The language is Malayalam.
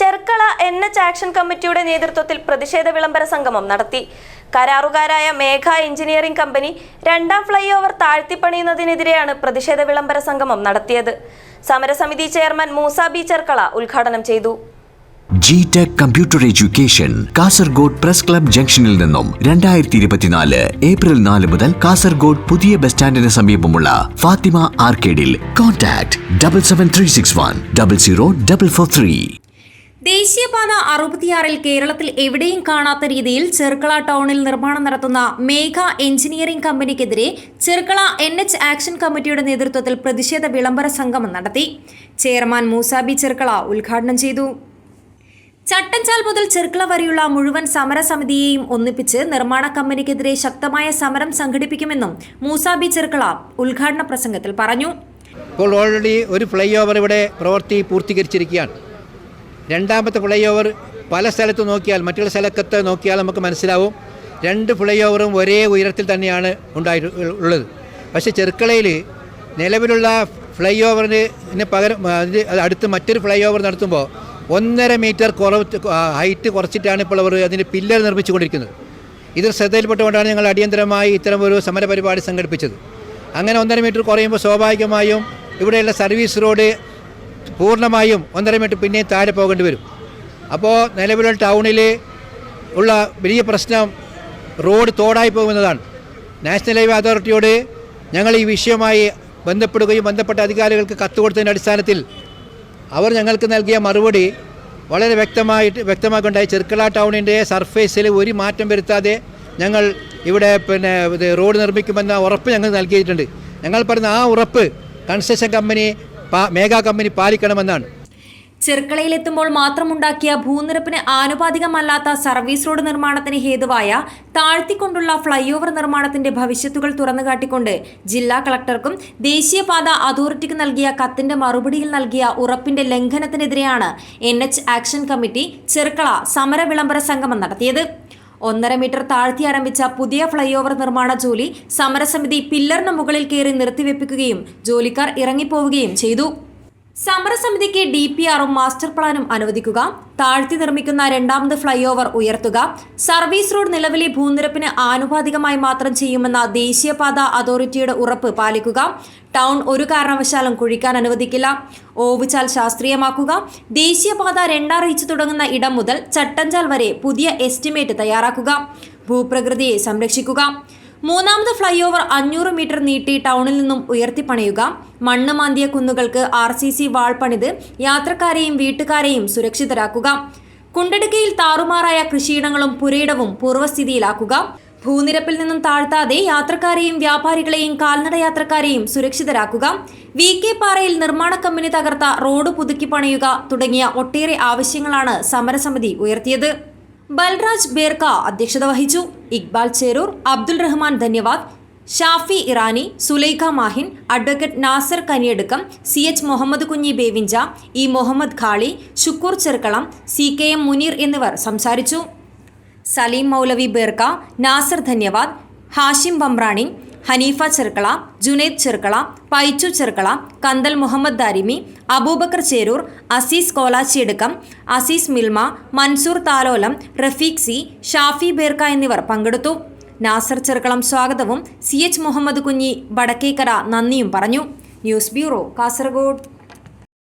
ചെർക്കള എൻ എച്ച് ആക്ഷൻ കമ്മിറ്റിയുടെ നേതൃത്വത്തിൽ പ്രതിഷേധ വിളംബര സംഗമം നടത്തി. കരാറുകാരായ മേഘ എഞ്ചിനീയറിംഗ് കമ്പനി രണ്ടാം ഫ്ലൈ ഓവർ താഴ്ത്തിപ്പണിയുന്നതിനെതിരെയാണ് പ്രതിഷേധ വിളംബര സംഗമം നടത്തിയത്. സമരസമിതി ചെയർമാൻ മൂസ ബി ചെർക്കള ഉദ്ഘാടനം ചെയ്തു. G tech computer education Kasaragod press club ജംഗ്ഷനിൽ നിന്നും രണ്ടായിരത്തി ഇരുപത്തിനാല് ഏപ്രിൽ നാല് മുതൽ കാസർഗോഡ് പുതിയ ബസ് സ്റ്റാൻഡിന് സമീപമുള്ള Fathima ആർക്കേഡിൽ. Contact double seven three six one double zero double four three ദേശീയപാത അറുപത്തിയാറിൽ കേരളത്തിൽ എവിടെയും കാണാത്ത രീതിയിൽ ചെർക്കള ടൗണിൽ നിർമ്മാണം നടത്തുന്ന മേഘ എഞ്ചിനീയറിംഗ് കമ്പനിക്കെതിരെ ചെർക്കള എൻ എച്ച് ആക്ഷൻ കമ്മിറ്റിയുടെ നേതൃത്വത്തിൽ പ്രതിഷേധ വിളംബര സംഗമം നടത്തി. ചെയർമാൻ മൂസാബി ചെർക്കള ഉദ്ഘാടനം ചെയ്തു. ചട്ടഞ്ചാൽ മുതൽ ചെർക്കള വരെയുള്ള മുഴുവൻ സമരസമിതിയെയും ഒന്നിപ്പിച്ച് നിർമ്മാണ കമ്പനിക്കെതിരെ ശക്തമായ സമരം സംഘടിപ്പിക്കുമെന്നും മൂസാബി ചെർക്കള ഉദ്ഘാടന പ്രസംഗത്തിൽ പറഞ്ഞു. ഇപ്പോൾ ഓൾറെഡി ഒരു ഫ്ലൈ ഓവർ ഇവിടെ പ്രവൃത്തി പൂർത്തീകരിച്ചിരിക്കുകയാണ്. രണ്ടാമത്തെ ഫ്ലൈ ഓവർ പല സ്ഥലത്ത് നോക്കിയാൽ മറ്റുള്ള സ്ഥലത്ത് നോക്കിയാൽ നമുക്ക് മനസ്സിലാവും. രണ്ട് ഫ്ലൈ ഓവറും ഒരേ ഉയരത്തിൽ തന്നെയാണ് ഉണ്ടായിട്ട് ഉള്ളത്. പക്ഷേ ചെറുക്കളയിൽ നിലവിലുള്ള ഫ്ലൈ ഓവറിന് പകരം അടുത്ത് മറ്റൊരു ഫ്ലൈ ഓവർ നടത്തുമ്പോൾ ഒന്നര മീറ്റർ കുറവ് ഹൈറ്റ് കുറച്ചിട്ടാണ് ഇപ്പോൾ അവർ അതിന് പില്ലർ നിർമ്മിച്ചുകൊണ്ടിരിക്കുന്നത്. ഇത് ശ്രദ്ധയിൽപ്പെട്ടുകൊണ്ടാണ് ഞങ്ങൾ അടിയന്തരമായി ഇത്തരം ഒരു സമരപരിപാടി സംഘടിപ്പിച്ചത്. അങ്ങനെ ഒന്നര മീറ്റർ കുറയുമ്പോൾ സ്വാഭാവികമായും ഇവിടെയുള്ള സർവീസ് റോഡ് പൂർണമായും ഒന്നര മീറ്റർ പിന്നെയും താഴെ പോകേണ്ടി വരും. അപ്പോൾ നിലവിലുള്ള ടൗണിൽ ഉള്ള വലിയ പ്രശ്നം റോഡ് തോടായി പോകുന്നതാണ്. നാഷണൽ ഹൈവേ അതോറിറ്റിയോട് ഞങ്ങൾ ഈ വിഷയമായി ബന്ധപ്പെടുകയും ബന്ധപ്പെട്ട അധികാരികൾക്ക് കത്ത് കൊടുത്തതിന്റെ അടിസ്ഥാനത്തിൽ അവർ ഞങ്ങൾക്ക് നൽകിയ മറുപടി വളരെ വ്യക്തമായിട്ട് വ്യക്തമാക്കുണ്ടായി ചെർക്കള ടൗണിന്റെ സർഫേസിൽ ഒരു മാറ്റം വരുത്താതെ ഞങ്ങൾ ഇവിടെ പിന്നെ റോഡ് നിർമ്മിക്കുമെന്ന ഉറപ്പ് ഞങ്ങൾ നൽകിയിട്ടുണ്ട്. ഞങ്ങൾ പറഞ്ഞ ആ ഉറപ്പ് കൺസ്ട്രക്ഷൻ കമ്പനി മേഘാ കമ്പനി പാലിക്കണമെന്നാണ്. ചെർക്കളയിലെത്തുമ്പോൾ മാത്രമുണ്ടാക്കിയ ഭൂനിരപ്പിന് ആനുപാതികമല്ലാത്ത സർവീസ് റോഡ് നിർമ്മാണത്തിന് ഹേതുവായ താഴ്ത്തിക്കൊണ്ടുള്ള ഫ്ലൈഓവർ നിർമ്മാണത്തിന്റെ ഭവിഷ്യത്തുകൾ തുറന്നുകാട്ടിക്കൊണ്ട് ജില്ലാ കളക്ടർക്കും ദേശീയപാത അതോറിറ്റിക്ക് നൽകിയ കത്തിന്റെ മറുപടിയിൽ നൽകിയ ഉറപ്പിന്റെ ലംഘനത്തിനെതിരെയാണ് എൻ ആക്ഷൻ കമ്മിറ്റി ചെർക്കള സമര വിളംബര സംഗമം നടത്തിയത്. ഒന്നര മീറ്റർ താഴ്ത്തി ആരംഭിച്ച പുതിയ ഫ്ലൈ ഓവർ നിർമ്മാണ ജോലി സമരസമിതി പില്ലറിന് മുകളിൽ കയറി നിർത്തിവെപ്പിക്കുകയും ജോലിക്കാർ ഇറങ്ങിപ്പോവുകയും ചെയ്തു. സമരസമിതിക്ക് ഡി പി ആറും മാസ്റ്റർ പ്ലാനും അനുവദിക്കുക. താഴ്ത്തി നിർമ്മിക്കുന്ന രണ്ടാമത് ഫ്ലൈ ഓവർ ഉയർത്തുക. സർവീസ് റോഡ് നിലവിലെ ഭൂനിരപ്പിന് ആനുപാതികമായി മാത്രം ചെയ്യുമെന്ന ദേശീയപാത അതോറിറ്റിയുടെ ഉറപ്പ് പാലിക്കുക. ടൗൺ ഒരു കാരണവശാലും കുഴിക്കാൻ അനുവദിക്കില്ല. ഓവുചാൽ ശാസ്ത്രീയമാക്കുക. ദേശീയപാത രണ്ടാം റീച്ച് തുടങ്ങുന്ന ഇടം മുതൽ ചട്ടഞ്ചാൽ വരെ പുതിയ എസ്റ്റിമേറ്റ് തയ്യാറാക്കുക. ഭൂപ്രകൃതിയെ സംരക്ഷിക്കുക. മൂന്നാമത് ഫ്ലൈ ഓവർ അഞ്ഞൂറ് മീറ്റർ നീട്ടി ടൗണിൽ നിന്നും ഉയർത്തിപ്പണിയുക. മണ്ണ് മാന്തിയ കുന്നുകൾക്ക് ആർ സി സി വാൾ പണിത് യാത്രക്കാരെയും വീട്ടുകാരെയും സുരക്ഷിതരാക്കുക. കുണ്ടടുക്കയിൽ താറുമാറായ കൃഷിയിടങ്ങളും പുരയിടവും പൂർവസ്ഥിതിയിലാക്കുക ഭൂനിരപ്പിൽ നിന്നും താഴ്ത്താതെ യാത്രക്കാരെയും വ്യാപാരികളെയും കാൽനട യാത്രക്കാരെയും സുരക്ഷിതരാക്കുക. വി കെ പാറയിൽ നിർമ്മാണ കമ്പനി തകർത്ത റോഡ് പുതുക്കി പണിയുക തുടങ്ങിയ ഒട്ടേറെ ആവശ്യങ്ങളാണ് സമരസമിതി ഉയർത്തിയത്. ബൽരാജ് ബേർക്ക അധ്യക്ഷത വഹിച്ചു. Iqbal Cherur Abdul Rahman ധന്യവാദ് Shafi Irani Sulaikha Mahin advocate Nasar Kaniyadukkam C H Muhammad Kunhi Bevinja E Muhammad Khali Shukkur Cherukkalam C K M Muneer എന്നിവർ സംസാരിച്ചു. സലീം മൗലവി ബേർക്ക നാസർ ധന്യവാദ് ഹാഷിം ബംറാണി ഹനീഫ ചെർക്കള ജുനൈദ് ചെർക്കള പൈച്ചു ചെർക്കള കന്തൽ മുഹമ്മദ് ദാരിമി അബൂബക്കർ ചേരൂർ അസീസ് കോലാച്ചിയടുക്കം അസീസ് മിൽമ മൻസൂർ താലോലം റഫീഖ് സി ഷാഫി ബേർക്ക എന്നിവർ പങ്കെടുത്തു. നാസർ ചെർക്കളം സ്വാഗതവും സി എച്ച് മുഹമ്മദ് കുഞ്ഞി വടക്കേക്കര നന്ദിയും പറഞ്ഞു. News bureau Kasaragod.